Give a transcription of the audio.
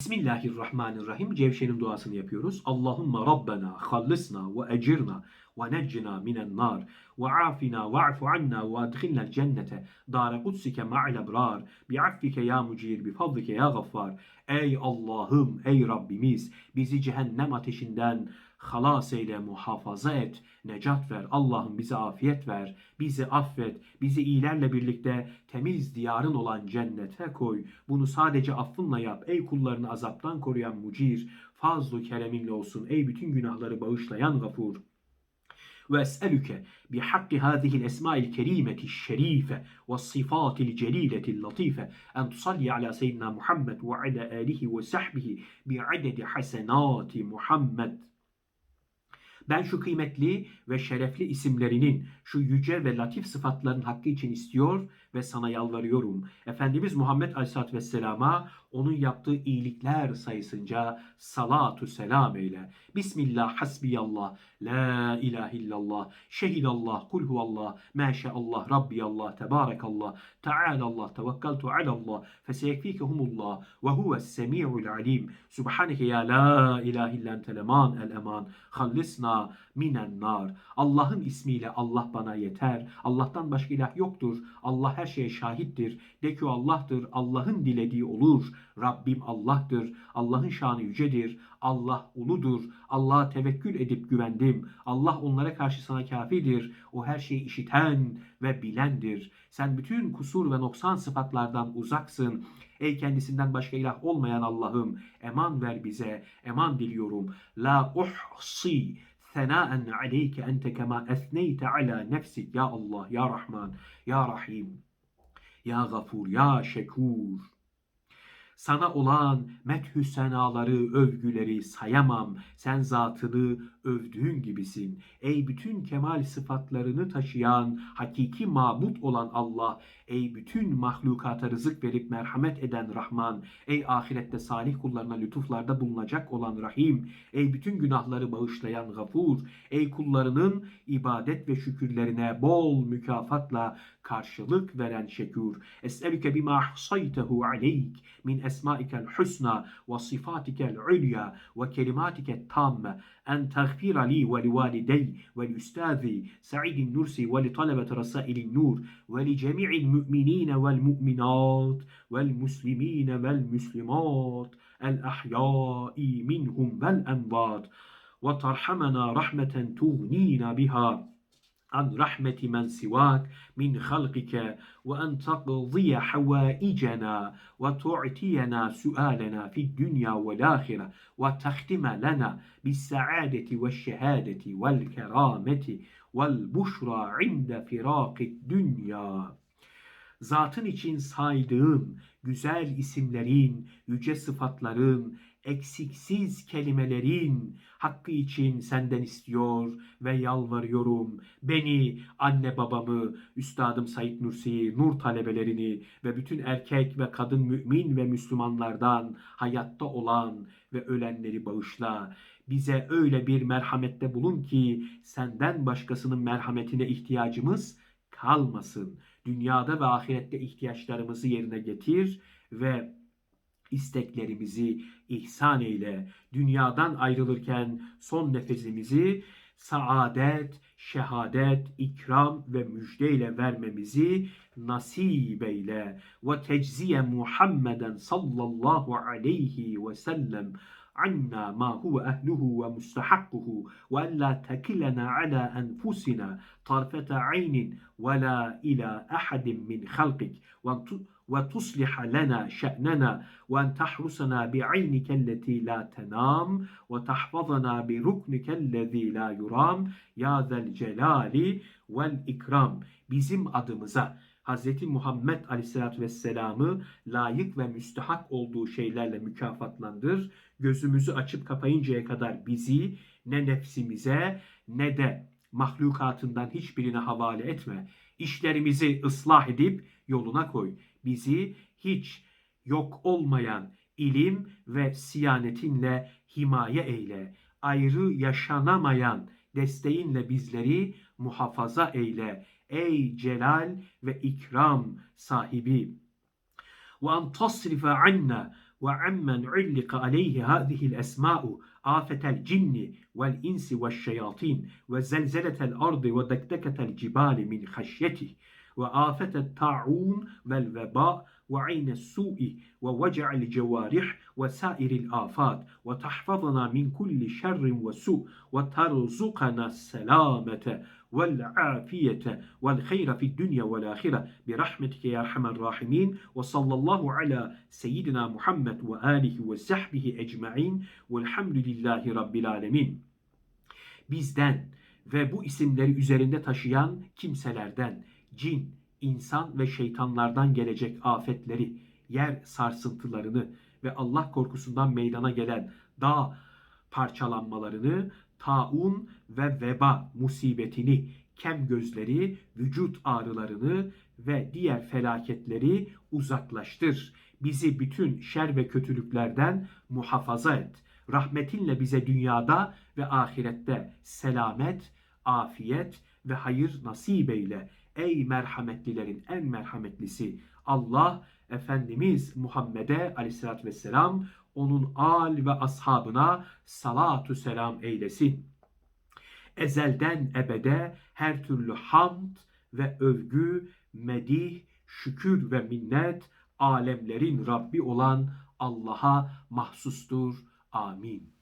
Bismillahirrahmanirrahim. Cevşe'nin duasını yapıyoruz. Allahümme Rabbena hallisna ve ecirna ve neccina minen nar ve afina ve afu anna ve adkhilnel cennete dâre kudsike ma'al ebrar bi'affike ya mucir bifadlike ya gaffar. Ey Allah'ım, ey Rabbimiz bizi cehennem ateşinden halas eyle, muhafaza et, necat ver. Allah'ım bize afiyet ver, bizi affet, bizi iyilerle birlikte temiz diyarın olan cennete koy. Bunu sadece affınla yap. Ey kullarını azaptan koruyan mucir, fazlu kereminle olsun. Ey bütün günahları bağışlayan gafur ve es'elüke bi hakki hadihi'l esma'il kerimeti şerife ve sıfatil celileti'l latife en tusalli ala seyyidina Muhammed ve ala alihi ve sahbihi bi adedi hasenati Muhammed ben şu kıymetli ve şerefli isimlerinin, şu yüce ve latif sıfatların hakkı için istiyor ve sana yalvarıyorum. Efendimiz Muhammed Aleyhisselatü Vesselam'a onun yaptığı iyilikler sayısınca salatu selam eyle. Bismillah, hasbiyallah, la ilahe illallah, şehidallah, kul huvallah, maşallah, rabbiyallah, tebarekallah, tealallah, tevekkaltu alallah, feseyekfikehumullah ve huves semi'ul alim. Subhaneke ya la ilahe illen teleman el eman, hallisna minen nar. Allah'ın ismiyle Allah bana yeter. Allah'tan başka ilah yoktur. Allah her şeye şahittir. De ki Allah'tır. Allah'ın dilediği olur. Rabbim Allah'tır. Allah'ın şanı yücedir. Allah uludur. Allah'a tevekkül edip güvendim. Allah onlara karşı sana kafidir. O her şeyi işiten ve bilendir. Sen bütün kusur ve noksan sıfatlardan uzaksın. Ey kendisinden başka ilah olmayan Allah'ım eman ver bize. Eman diliyorum. La uhsi senaen aleyke ente kema esneyte ala nefsik ya Allah ya Rahman ya Rahim ya Gafur ya Şekur sana olan methü senaları, övgüleri sayamam. Sen zatını övdüğün gibisin. Ey bütün kemal sıfatlarını taşıyan, hakiki mabut olan Allah, ey bütün mahlukata rızık verip merhamet eden Rahman, ey ahirette salih kullarına lütuflarda bulunacak olan Rahim, ey bütün günahları bağışlayan Gafur, ey kullarının ibadet ve şükürlerine bol mükafatla karşılık veren Şekur. Es'elüke bima ahsaytehu aleyk min esmaikel husna ve sifatikel ulya ve kelimatike tamme en tagfira li ve livalidey ve liüstazi Sa'id Nursi ve li talebet rasail nur ve li cemi'il müminine vel mu'minat vel muslimine vel muslimat el ahyai minhum vel envat tarhamena rahmeten tugnina biha عن رحمة من سواك من خلقك وأن تقضي حوائجنا وتعطينا سؤالنا في الدنيا والآخرة وتختم لنا بالسعادة والشهادة والكرامة والبشرى عند فراق الدنيا. Zatın için saydığım güzel isimlerin, yüce sıfatların, eksiksiz kelimelerin hakkı için senden istiyor ve yalvarıyorum. Beni, anne babamı, Üstadım Said Nursi'yi, nur talebelerini ve bütün erkek ve kadın mümin ve Müslümanlardan hayatta olan ve ölenleri bağışla. Bize öyle bir merhamette bulun ki senden başkasının merhametine ihtiyacımız kalmasın. Dünyada ve ahirette ihtiyaçlarımızı yerine getir ve isteklerimizi ihsan eyle. Dünyadan ayrılırken son nefesimizi saadet, şehadet, ikram ve müjdeyle vermemizi nasip eyle. Ve tecziye Muhammeden sallallahu aleyhi ve sellem عنا ما هو أهله ومستحقه وألا تكلنا على أنفسنا طرفة عين ولا إلى أحد من خلقك ve tusliha lena şe'nena ve en tahrusana bi'aynike allati la tenam ve tahfazana bi ruknike allazi la yuram ya zel celali vel ikram bizim adımıza Hz. Muhammed Aleyhisselatü Vesselam'ı layık ve müstehak olduğu şeylerle mükafatlandır. Gözümüzü açıp kapayıncaya kadar bizi ne nefsimize ne de mahlukatından hiçbirine havale etme. İşlerimizi ıslah edip yoluna koy bizi hiç yok olmayan ilim ve siyanetinle himaye eyle. Ayrı yaşanamayan desteğinle bizleri muhafaza eyle. Ey celal ve ikram sahibi. Ve an tasrife anna ve ammen ullika aleyhi hadihi esma'u afetel cinni vel insi ve şeyatin ve zelzeletel ardı ve dekteketel cibali min haşyetih والإنس والشياطين وزلزلة الأرض ودكدكة الجبال من خشيته وآفة الطاعون والوباء وعين السوء ووجع الجوارح وسائر الآفات وتحفظنا من كل شر وسوء وترزقنا السلامة والعافية والخير في الدنيا والآخرة برحمتك يا أرحم الراحمين وصلى الله على سيدنا محمد وآله وصحبه ecmaîn velhamdülillahi rabbil alemin. Bizden ve bu isimleri üzerinde taşıyan kimselerden, cin, insan ve şeytanlardan gelecek afetleri, yer sarsıntılarını ve Allah korkusundan meydana gelen dağ parçalanmalarını, taun ve veba musibetini, kem gözleri, vücut ağrılarını ve diğer felaketleri uzaklaştır. Bizi bütün şer ve kötülüklerden muhafaza et. Rahmetinle bize dünyada ve ahirette selamet, afiyet ve hayır nasip eyle. Ey merhametlilerin en merhametlisi Allah Efendimiz Muhammed'e aleyhissalatü vesselam onun al ve ashabına salatu selam eylesin. Ezelden ebede her türlü hamd ve övgü, medih, şükür ve minnet alemlerin Rabbi olan Allah'a mahsustur. Amin.